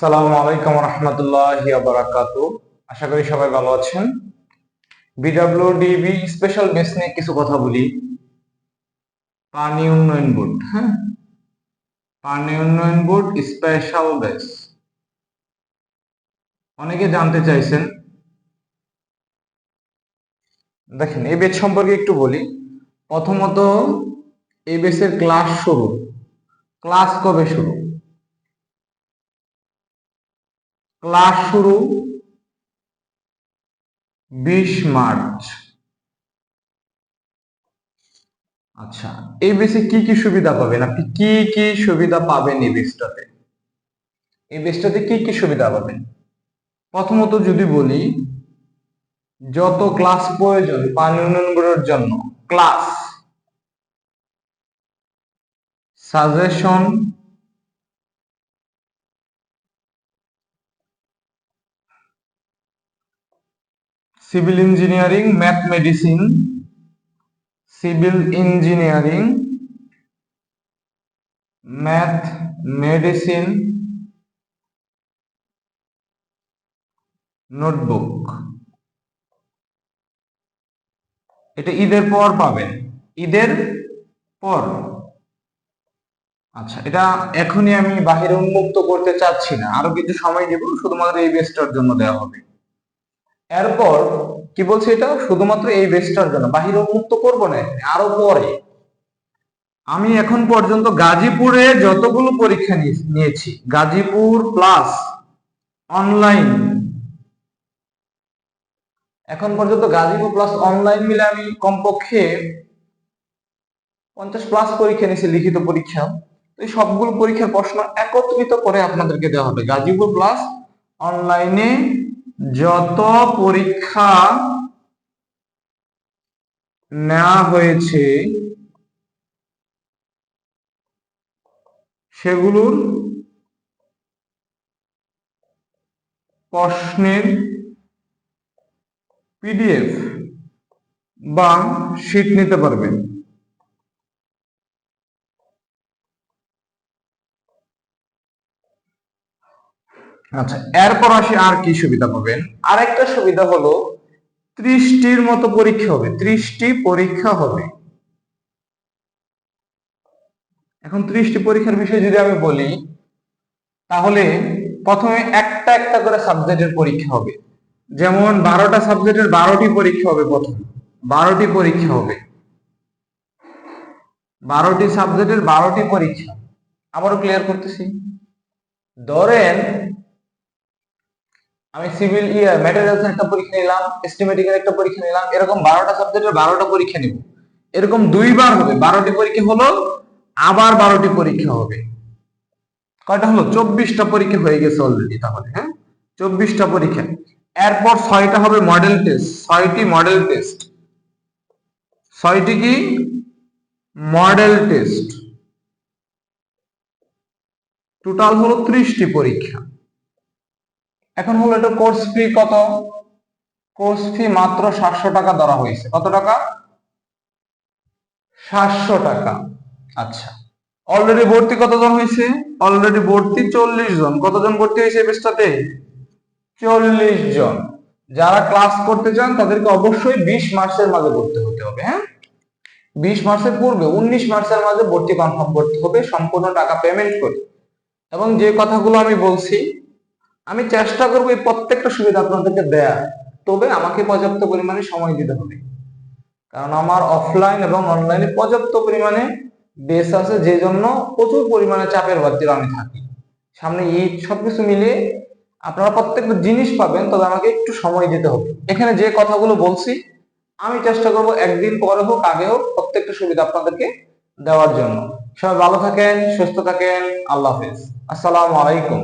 সালামু আলাইকুম রহমতুল্লাহ বারাকাত আশা করি সবাই ভালো আছেন। বিডাব্লিউডিবি স্পেশাল বেস নিয়ে কিছু কথা বলি। পানি উন্নয়ন বোর্ড হ্যাঁ? পানি উন্নয়ন বোর্ড স্পেশাল বেস। অনেকে জানতে চাইছেন। দেখেন, এই বেস সম্পর্কে একটু বলি। প্রথমত, এই বেসের ক্লাস শুরু। ক্লাস কবে শুরু? ক্লাস শুরু বিশ মার্চ। আচ্ছা এই বেসে কি কি সুবিধা পাবেন? আপনি কি কি সুবিধা পাবেন এই বেসটাতে? এই বেসটাতে কি কি সুবিধা পাবেন? প্রথমত যদি বলি, যত ক্লাস প্রয়োজন পানি উন্নয়ন বোর্ডের জন্য, class, suggestion civil engineering math medicine civil engineering math medicine notebook এটা ঈদের পর পাবেন। ঈদের পর। আচ্ছা এটা এখনই আমি বাহিরে উন্মুক্ত করতে চাচ্ছি না। আরও কিছু সময় দেব, শুধুমাত্র এই বেসটার জন্য দেওয়া হবে। এরপর কি বলছে এটা? শুধুমাত্র এই বেসটার জন্য। বাহিরে উন্মুক্ত করব না আরও পরে। আমি এখন পর্যন্ত গাজীপুরে যতগুলো পরীক্ষা নিয়ে- নিয়েছি, গাজীপুর প্লাস অনলাইন এখন পর্যন্ত গাজীপুর প্লাস অনলাইন মিলে আমি কমপক্ষে পঞ্চাশ প্লাস পরীক্ষা নিয়েছি লিখিত পরীক্ষা। তো এই সবগুলো পরীক্ষার প্রশ্ন একত্রিত করে আপনাদেরকে দেওয়া হবে। গাজীপুর প্লাস অনলাইনে যত পরীক্ষা নেওয়া হয়েছে সেগুলোর প্রশ্নের পিডিএফ বা শীট নিতে পারবেন। আচ্ছা এরপর আসি আর কি সুবিধা পাবেন? আরেকটা সুবিধা হলো ত্রিশটির মতো পরীক্ষা হবে, ত্রিশটি পরীক্ষা হবে। এখন ত্রিশটি পরীক্ষার বিষয়ে যদি আমি বলি, তাহলে প্রথমে একটা একটা করে সাবজেক্টের পরীক্ষা হবে। যেমন বারোটা সাবজেক্টের বারোটি পরীক্ষা হবে প্রথম, বারোটি পরীক্ষা হবে। বারোটি সাবজেক্টের বারোটি পরীক্ষা। আবারও ক্লিয়ার করতেছি। ধরেন আমি সিভিল ইয়ার ম্যাটেরিয়ালস একটা পরীক্ষা নিলাম এস্টিমেটিং এর একটা পরীক্ষা নিলাম, এরকম বারোটা সাবজেক্টের বারোটা পরীক্ষা নিব। এরকম দুইবার হবে, বারোটি পরীক্ষা হলো, আবার বারোটি পরীক্ষা হবে। কয়টা হলো? চব্বিশটা পরীক্ষা হয়ে গেছে অলরেডি তাহলে হ্যাঁ? চব্বিশটা পরীক্ষা। এরপর ছয়টা হবে মডেল টেস্ট ছয়টি মডেল টেস্ট ছয়টি কি? মডেল টেস্ট টোটাল হলো ত্রিশটি পরীক্ষা। এখন হলো এটা কোর্স ফি কত? কোর্স ফি মাত্র সাতশো টাকা ধরা হয়েছে। কত টাকা? সাতশো টাকা। আচ্ছা। অলরেডি ভর্তি কতজন হয়েছে? অলরেডি ভর্তি চল্লিশ জন। কতজন ভর্তি হয়েছে বেসটাতে চল্লিশ জন। যারা ক্লাস করতে চান, তাদেরকে অবশ্যই বিশ মার্চের মাঝে ভর্তি হতে হবে হ্যাঁ? বিশ মার্চের পূর্বে উনিশ মার্চের মাঝে ভর্তি কনফার্ম করতে হবে, সম্পূর্ণ টাকা পেমেন্ট করে। এবং যে কথাগুলো আমি বলছি আমি চেষ্টা করব এই প্রত্যেকটা সুবিধা আপনাদেরকে দেয়া, তবে আমাকে পর্যাপ্ত পরিমাণে সময় দিতে হবে। কারণ আমার অফলাইন এবং অনলাইনে পর্যাপ্ত পরিমাণে বেস আছে যে জন্য প্রচুর পরিমাণে চাপের বাচ্চারা আমি থাকি। সামনে ঈদ সবকিছু মিলিয়ে আপনারা প্রত্যেকটা জিনিস পাবেন, তবে আমাকে একটু সময় দিতে হবে। এখানে যে কথাগুলো বলছি, আমি চেষ্টা করব একদিন পরে হোক, আগে হোক, প্রত্যেকটা সুবিধা আপনাদেরকে দেওয়ার জন্য। সবাই ভালো থাকেন, সুস্থ থাকেন, আল্লাহ হাফেজ। আসসালামু আলাইকুম।